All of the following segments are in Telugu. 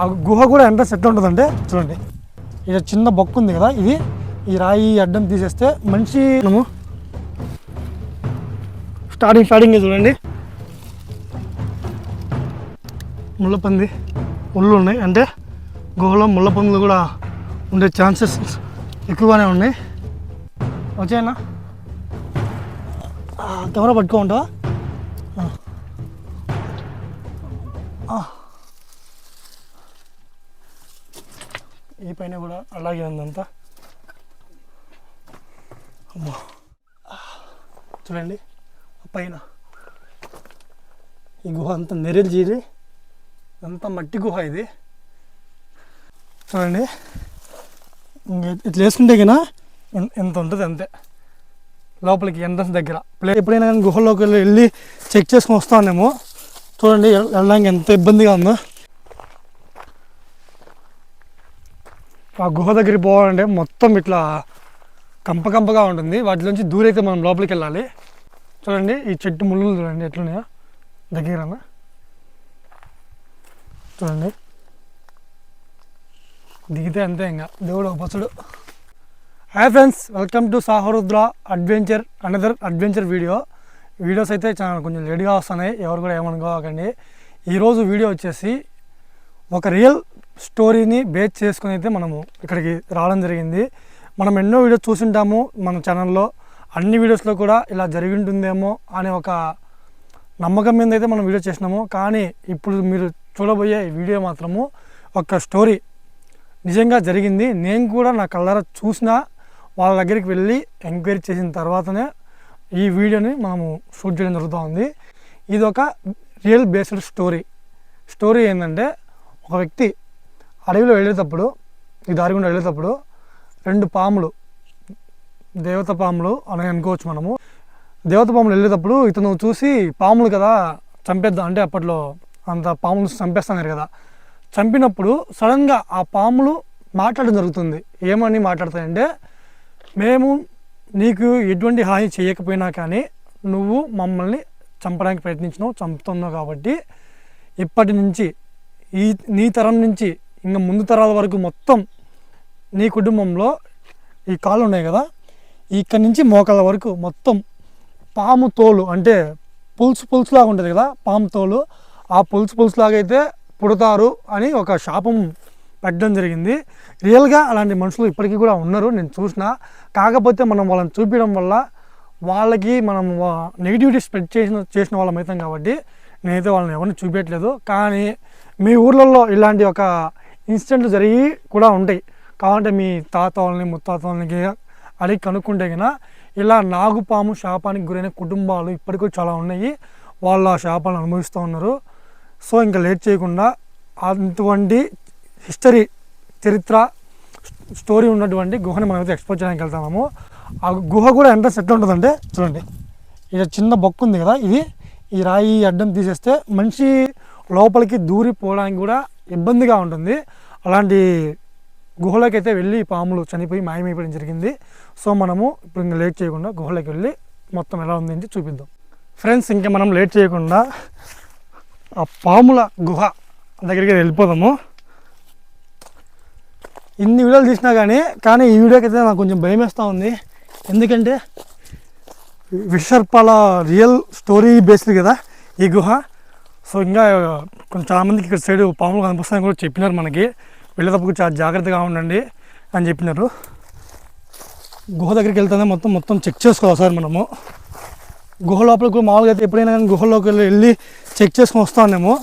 ఆ గుహ కూడా ఎంట్రన్స్ ఎట్లా ఉంటుందంటే చూడండి. ఇది చిన్న బొక్క ఉంది కదా ఇది. ఈ రాయి అడ్డం తీసేస్తే మంచి మనము స్టార్టింగ్ స్టార్టింగ్ చూడండి. ముళ్ళపంది ముళ్ళు ఉన్నాయి. అంటే గుహలో ముళ్ళపందులు కూడా ఉండే ఛాన్సెస్ ఎక్కువగానే ఉన్నాయి. వచ్చాయన్నా ఆ, కెమెరా పట్టుకోమంటావా? ఆ. ఈ పైన కూడా అలాగే ఉందంతా. అమ్మో. చూడండి ఆ పైన. ఈ గుహ అంతా నెరలు జీరి అంతా మట్టి గుహ ఇది. చూడండి ఇట్లా వేసుకుంటే కన్నా ఎంత ఉంటుంది అంతే. లోపలికి ఎంట్రన్స్ దగ్గర. ప్లే ఎప్పుడైనా కానీ గుహలోకి వెళ్ళి చెక్ చేసుకొని వస్తానేమో. చూడండి వెళ్ళడానికి ఎంత ఇబ్బందిగా ఉందో. ఆ గుహ దగ్గరికి పోవాలంటే మొత్తం ఇట్లా కంప కంపగా ఉంటుంది. వాటిలోంచి దూరైతే మనం లోపలికి వెళ్ళాలి. చూడండి ఈ చెట్టు ముళ్ళు చూడండి ఎట్లున్నాయో. దగ్గర చూడండి. దిగితే అంతే ఇంకా. దేవుడు ఒక పసుడు. Hi friends welcome to Saharudra adventure another adventure video videos అయితే చాలా కొంచెం లేట్గా వస్తున్నాయి. ఎవరు కూడా ఏమనుకోకండి. ఈరోజు వీడియో వచ్చేసి ఒక రియల్ స్టోరీని బేస్ చేసుకుని అయితే మనము ఇక్కడికి రావడం జరిగింది. మనం ఎన్నో వీడియోస్ చూసింటాము మన ఛానల్లో అన్ని వీడియోస్లో కూడా ఇలా జరిగి ఉంటుందేమో అనే ఒక నమ్మకం మీద అయితే మనం వీడియో చేసినాము. కానీ ఇప్పుడు మీరు చూడబోయే వీడియో మాత్రము ఒక స్టోరీ. నిజంగా జరిగింది. నేను కూడా నా కళ్ళారా చూసిన వాళ్ళ దగ్గరికి వెళ్ళి ఎంక్వైరీ చేసిన తర్వాతనే ఈ వీడియోని మనము షూట్ చేయడం జరుగుతుంది. ఇది ఒక రియల్ బేస్డ్ స్టోరీ. స్టోరీ ఏంటంటే ఒక వ్యక్తి అడవిలో వెళ్ళేటప్పుడు ఈ దారి గుండా వెళ్ళేటప్పుడు రెండు పాములు దేవత పాములు అని అనుకోవచ్చు మనము. దేవత పాములు వెళ్ళేటప్పుడు ఇతను చూసి పాములు కదా చంపేద్దాం అంటే అప్పట్లో అంత పాములు చంపేస్తున్నారు కదా. చంపినప్పుడు సడన్గా ఆ పాములు మాట్లాడడం జరుగుతుంది. ఏమని మాట్లాడతాయంటే మేము నీకు ఎటువంటి హాని చేయకపోయినా కానీ నువ్వు మమ్మల్ని చంపడానికి ప్రయత్నించినావు చంపుతున్నావు కాబట్టి ఇప్పటి నుంచి ఈ నీ తరం నుంచి ఇంకా ముందు తరాల వరకు మొత్తం నీ కుటుంబంలో ఈ కాళ్ళు ఉన్నాయి కదా ఇక్కడి నుంచి మోకాళ్ళ వరకు మొత్తం పాము తోలు అంటే పులుసు పులుసులాగా ఉంటుంది కదా పాము తోలు. ఆ పులుసు పులుసులాగా అయితే పుడతారు అని ఒక శాపం పెట్టడం జరిగింది. రియల్గా అలాంటి మనుషులు ఇప్పటికీ కూడా ఉన్నారు నేను చూసిన. కాకపోతే మనం వాళ్ళని చూపించడం వల్ల వాళ్ళకి మనం నెగిటివిటీ స్ప్రెడ్ చేసిన చేసిన వాళ్ళం అవుతాం కాబట్టి నేనైతే వాళ్ళని ఎవరిని చూపించట్లేదు కానీ మీ ఊర్లలో ఇలాంటి ఒక ఇన్సిడెంట్లు జరిగి కూడా ఉంటాయి. కావాలంటే మీ తాత వాళ్ళని ముత్తాత వాళ్ళని అడిగి కనుక్కుంటే కన్నా ఇలా నాగుపాము శాపానికి గురైన కుటుంబాలు ఇప్పటికీ చాలా ఉన్నాయి. వాళ్ళు ఆ శాపాలను అనుభవిస్తూ ఉన్నారు. సో ఇంకా లేట్ చేయకుండా అటువంటి హిస్టరీ చరిత్ర స్టోరీ ఉన్నటువంటి గుహని మనం అయితే ఎక్స్ప్లోర్ చేయడానికి వెళ్తాము ఆ గుహ కూడా ఎంట్రన్స్ ఎట్లా ఉంటుందంటే చూడండి. ఇది చిన్న బొక్క ఉంది కదా ఇది. ఈ రాయి అడ్డం తీసేస్తే మనిషి లోపలికి దూరి పోవడానికి కూడా ఇబ్బందిగా ఉంటుంది. అలాంటి గుహలోకైతే వెళ్ళి పాములు చనిపోయి మాయమైపోవడం జరిగింది. సో మనము ఇప్పుడు ఇంకా లేట్ చేయకుండా గుహలోకి వెళ్ళి మొత్తం ఎలా ఉంది అని చూపిద్దాం. ఫ్రెండ్స్ ఇంకా మనం లేట్ చేయకుండా ఆ పాముల గుహ దగ్గరికి వెళ్ళిపోదాము. ఇన్ని వీడియోలు తీసినా కానీ కానీ ఈ వీడియోకి అయితే నాకు కొంచెం భయం వేస్తూ ఉంది. ఎందుకంటే విషర్పాల రియల్ స్టోరీ బేస్డ్ కదా ఈ గుహ. సో ఇంకా కొంచెం చాలామందికి ఇక్కడ సైడ్ పాములు కనిపిస్తాయని కూడా చెప్పినారు మనకి. వెళ్ళేటప్పుడు చాలా జాగ్రత్తగా ఉండండి అని చెప్పినారు. గుహ దగ్గరికి వెళ్తేనే మొత్తం మొత్తం చెక్ చేసుకోవాలి సార్ మనము. గుహ లోపలికి కూడా మామూలుగా అయితే ఎప్పుడైనా కానీ గుహలోకి వెళ్ళి వెళ్ళి చెక్ చేసుకొని వస్తానేమో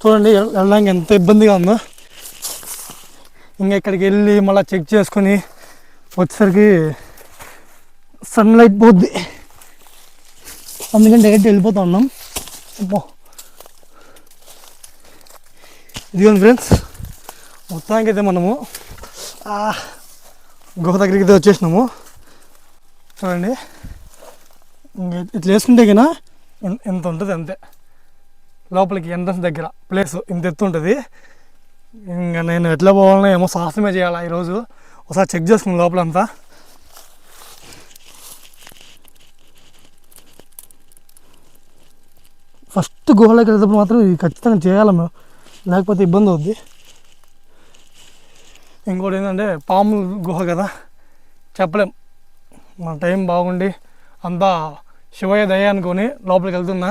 చూడండి వెళ్ళడానికి ఎంత ఇబ్బందిగా ఉందో. ఇంకా ఇక్కడికి వెళ్ళి మళ్ళీ చెక్ చేసుకొని వచ్చేసరికి సన్లైట్ పోద్ది. అందుకని డైరెక్ట్ వెళ్ళిపోతా ఉన్నాం. అబ్బో ఇదిగోండి ఫ్రెండ్స్ మొత్తానికైతే అయితే మనము గుహ దగ్గరికి అయితే వచ్చేసినాము. చూడండి ఇట్లా వేసుకుంటే కన్నా ఎంత ఉంటుంది అంతే. లోపలికి ఎంట్రన్స్ దగ్గర ప్లేస్ ఇంత ఎత్తు ఉంటుంది. ఇంకా నేను ఎట్లా పోవాలన్నా ఏమో సాహసమే చేయాలా ఈరోజు. ఒకసారి చెక్ చేసుకుని లోపలంతా. ఫస్ట్ గుహలోకి వెళ్ళేటప్పుడు మాత్రం ఇది ఖచ్చితంగా చేయాలి మేము? లేకపోతే ఇబ్బంది అవుద్ది ఇంకోటి ఏంటంటే పాములు గుహ కదా చెప్పలేం మన టైం బాగుండి అంతా శివయ్య దయ అనుకొని లోపలికి వెళ్తున్నా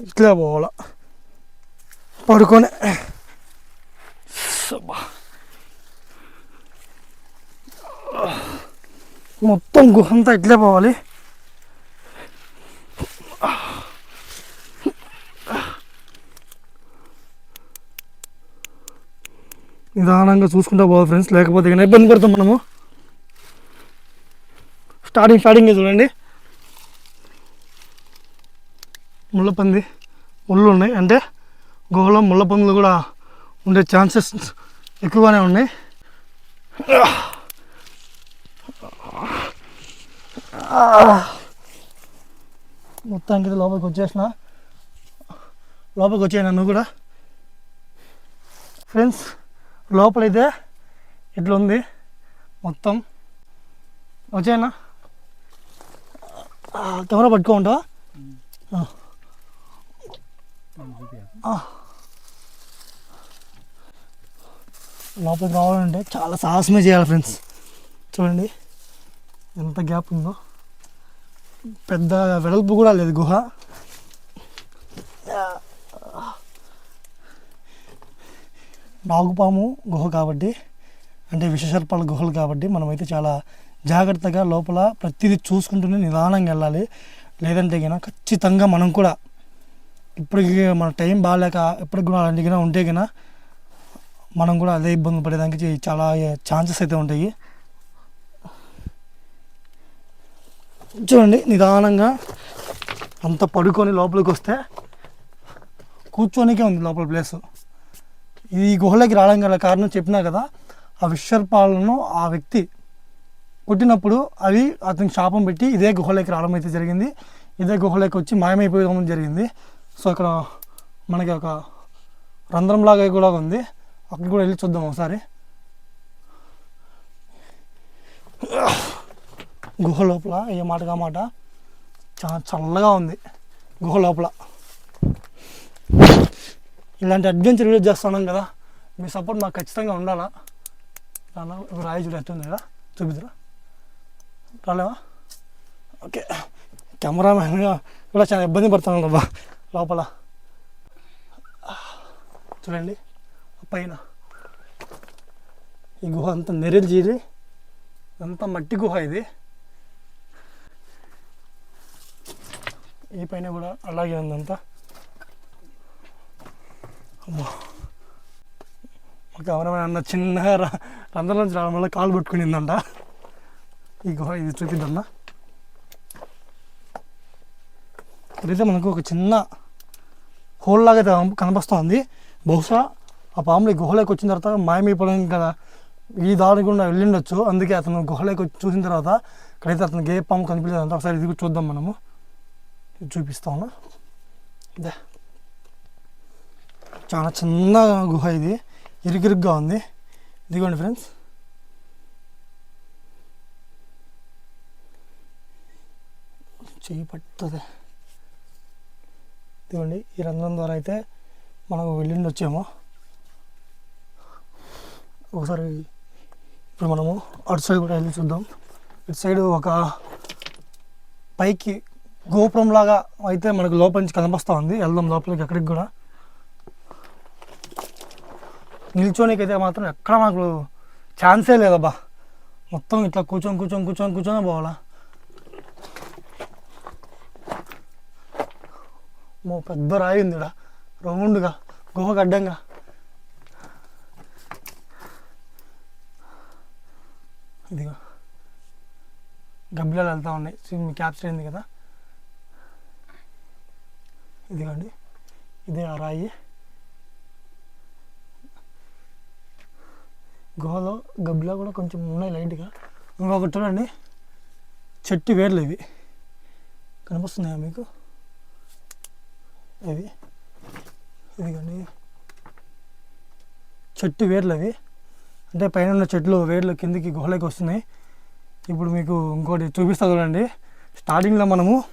ఇట్లే పోవాల పడుకొని మొత్తం గుహంతా ఇట్లే పోవాలి నిదానంగా చూసుకుంటా పోవాలి ఫ్రెండ్స్ లేకపోతే ఇక ఇబ్బంది పడతాం మనము. స్టార్టింగ్ స్టార్టింగ్ చూడండి. ముళ్ళపంది ముళ్ళు ఉన్నాయి. అంటే గుహలో ముళ్ళపందులు కూడా ఉండే ఛాన్సెస్ ఎక్కువగానే ఉన్నాయి. మొత్తానికి ఇది లోపలికి వచ్చేసిన. లోపలికి వచ్చాయి నన్ను కూడా? ఫ్రెండ్స్ లోపలైతే ఇట్లా ఉంది మొత్తం వచ్చాయన్నా కెమెరా పట్టుకోమంటావా లోపలికి రావాలంటే చాలా సాహసమే చేయాలి ఫ్రెండ్స్. చూడండి. ఎంత గ్యాప్ ఉందో. పెద్ద వెడల్పు కూడా లేదు గుహ. నాగుపాము గుహ కాబట్టి అంటే విషసర్పాల గుహలు కాబట్టి మనమైతే చాలా జాగ్రత్తగా లోపల ప్రతిదీ చూసుకుంటూనే నిదానంగా వెళ్ళాలి. లేదంటే గిన ఖచ్చితంగా మనం కూడా ఇప్పటికి మన టైం బాగాలేక ఎప్పటికి కూడా అలాంటి ఉంటే కన్నా మనం కూడా అదే ఇబ్బంది పడేదానికి చాలా ఛాన్సెస్ అయితే ఉంటాయి. చూడండి నిదానంగా అంత పడుకొని లోపలికి వస్తే కూర్చోనికే ఉంది లోపల ప్లేస్. ఈ గుహలోకి రావడం గల కారణం చెప్పినా కదా ఆ విశ్వర్పాలను ఆ వ్యక్తి కొట్టినప్పుడు అవి అతనికి శాపం పెట్టి ఇదే గుహలోకి రావడం అయితే జరిగింది. ఇదే గుహలోకి వచ్చి మాయమైపోయడం జరిగింది. సో ఇక్కడ మనకి ఒక రంధ్రంలాగా కూడా ఉంది. అక్కడ కూడా వెళ్ళి చూద్దాం ఒకసారి. గుహ లోపల ఏ మాటగా మాట? చాలా చల్లగా ఉంది. గుహ లోపల. ఇలాంటి అడ్వెంచర్ వీడియో చేస్తున్నాం కదా. మీ సపోర్ట్ మాకు ఖచ్చితంగా ఉండాలా? రాలా ఇప్పుడు రాయి చూడు ఎట్టుంది కదా? చూపిద్దురా. రాలేవా? ఓకే. కెమెరామెన్ కూడా చాలా ఇబ్బంది పడుతున్నాను అబ్బా లోపల. చూడండి పైన. ఈ గుహ అంతా నెరెలు జీరి. అంతా మట్టి గుహ ఇది. ఈ పైన కూడా అలాగే ఉందంతా అమ్మా. మా కెమెరామెన్ అన్న చిన్నగా రంధ్రం నుంచి రావడం వల్ల కాలు పట్టుకునిందంట. ఈ గుహ ఇది చూపిద్దన్న ఇక్కడైతే మనకు ఒక చిన్న హోల్ లాగా అయితే కనిపిస్తుంది. బహుశా ఆ పాములు ఈ గుహలోకి వచ్చిన తర్వాత మాయమైపోవడం కదా. ఈ దారి గుండా వెళ్ళిండొచ్చు. అందుకే అతను గుహలోకి వచ్చి చూసిన తర్వాత ఇక్కడైతే అతనికి ఏ పాము కనిపించదంటే ఒకసారి ఇది కూడా చూద్దాం మనము. ఇది చూపిస్తాను ఇదే. చాలా చిన్న గుహ ఇది. ఇరుగిరుగ్గా ఉంది. ఇదిగోండి ఫ్రెండ్స్ చేయి పట్టుతుంది. ఇదిగోండి ఈ రంధ్రం ద్వారా అయితే మనకు వెళ్ళిండి వచ్చాము. ఒకసారి ఇప్పుడు మనము అటు సైడ్ కూడా వెళ్ళి చూద్దాం. ఇటు సైడ్ ఒక పైకి గోపురం లాగా అయితే మనకు లోపల నుంచి కనిపిస్తూ ఉంది. వెళ్దాం లోపలికి ఎక్కడికి కూడా. నిల్చోనికైతే మాత్రం ఎక్కడ మాకు ఛాన్సే లేదబ్బా. మొత్తం ఇట్లా కూర్చొని కూర్చొని కూర్చొని కూర్చొని పోవాలా? మో పెద్ద రాయి ఉంది రౌండ్గా గుహకు అడ్డంగా. ఇదిగో. గబ్బిలాలు వెళ్తూ ఉన్నాయి. సిమ్ క్యాప్చర్ అయింది కదా. ఇదిగోండి. ఇదే ఆ రాయి. గుహలో గబ్బిలో కూడా కొంచెం ఉన్నాయి లైట్గా. ఇంకొకటి చూడండి. చెట్టు వేర్లు ఇవి. కనిపిస్తున్నాయా మీకు? ఇవి. ఇదిగోండి. చెట్టు వేర్లు అవి. అంటే పైన ఉన్న చెట్లు వేర్లు కిందికి గుహలోకి వస్తున్నాయి. ఇప్పుడు మీకు ఇంకోటి చూపిస్తా చూడండి. స్టార్టింగ్లో మనము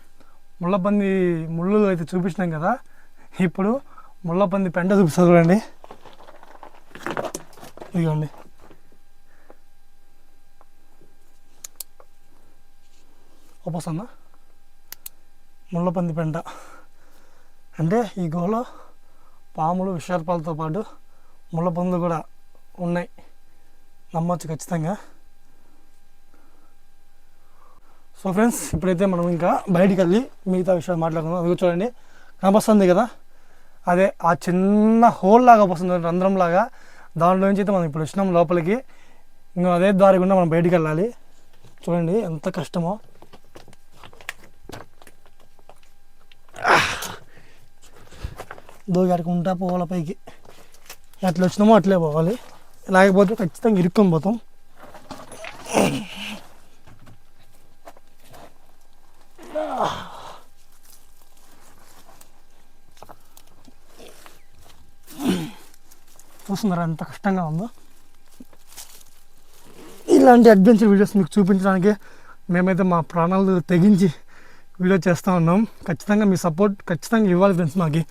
ముళ్ళపంది ముళ్ళు అయితే చూపించినాం కదా. ఇప్పుడు ముళ్ళపంది పెంట చూపిస్తా చూడండి. ఇదిగోండి. ఉపసన ముళ్ళపంది పెంట. అంటే ఈ గుహలో పాములు విషర్పాలతో పాటు ముళ్ళపందులు కూడా ఉన్నాయి. నమ్మొచ్చు ఖచ్చితంగా. సో ఫ్రెండ్స్ ఇప్పుడైతే మనం ఇంకా బయటికి వెళ్ళి మిగతా విషయాలు మాట్లాడుకుందాం. అది చూడండి కనిపిస్తుంది కదా? అదే ఆ చిన్న హోల్ లాగా వస్తుంది రంధ్రం లాగా. దాంట్లో నుంచి అయితే మనం ఇప్పుడు వచ్చినాం లోపలికి. ఇంకా అదే దారి గుండా మనం బయటికి వెళ్ళాలి. చూడండి ఎంత కష్టమో. దోగాడుకుంటా పోవాలి పైకి. ఎట్లా వచ్చినామో అట్లే పోవాలి. లేకపోతే ఖచ్చితంగా ఇరుక్కొని పోతాం. చూస్తున్నారా ఎంత కష్టంగా ఉందో? ఇలాంటి అడ్వెంచర్ వీడియోస్ మీకు చూపించడానికి మేమైతే మా ప్రాణాలు తెగించి వీడియో చేస్తూ ఉన్నాం. ఖచ్చితంగా మీ సపోర్ట్ ఖచ్చితంగా ఇవ్వాలి ఫ్రెండ్స్ మాకు.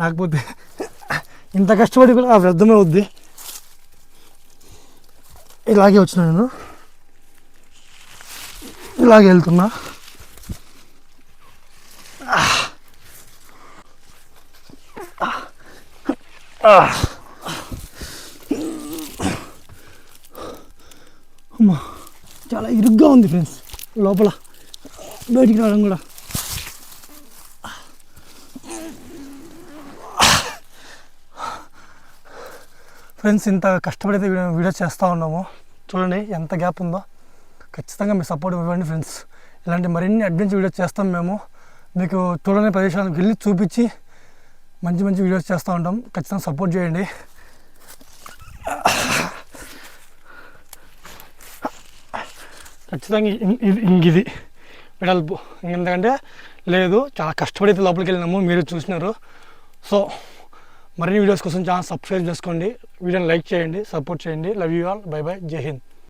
లేకపోతే ఇంత కష్టపడి కూడా ఆ వ్యర్థమే వద్ది ఇలాగే వచ్చిన నేను. ఇలాగే వెళ్తున్నా. అమ్మా చాలా ఇరుగ్గా ఉంది ఫ్రెండ్స్. లోపల బయటికి రావడం కూడా. ఫ్రెండ్స్ ఇంత కష్టపడితే వీడియో చేస్తూ ఉన్నాము. చూడండి ఎంత గ్యాప్ ఉందో. ఖచ్చితంగా మీ సపోర్ట్ ఇవ్వండి ఫ్రెండ్స్. ఇలాంటి మరిన్ని అడ్వెంచర్ వీడియోస్ చేస్తాం మేము. మీకు చూడని ప్రదేశాలకు వెళ్ళి చూపించి మంచి మంచి వీడియోస్ చేస్తూ ఉంటాం. ఖచ్చితంగా సపోర్ట్ చేయండి. ఖచ్చితంగా ఇ- ఇది. వెడల్పు ఎందుకంటే లేదు చాలా కష్టపడి అయితే లోపలికి వెళ్ళినాము మీరు చూసినారు. సో మరిన్ని వీడియోస్ కోసం ఛానల్ సబ్స్క్రైబ్ చేసుకోండి. వీడియోని లైక్ చేయండి సపోర్ట్ చేయండి. Love you all bye bye Jai Hind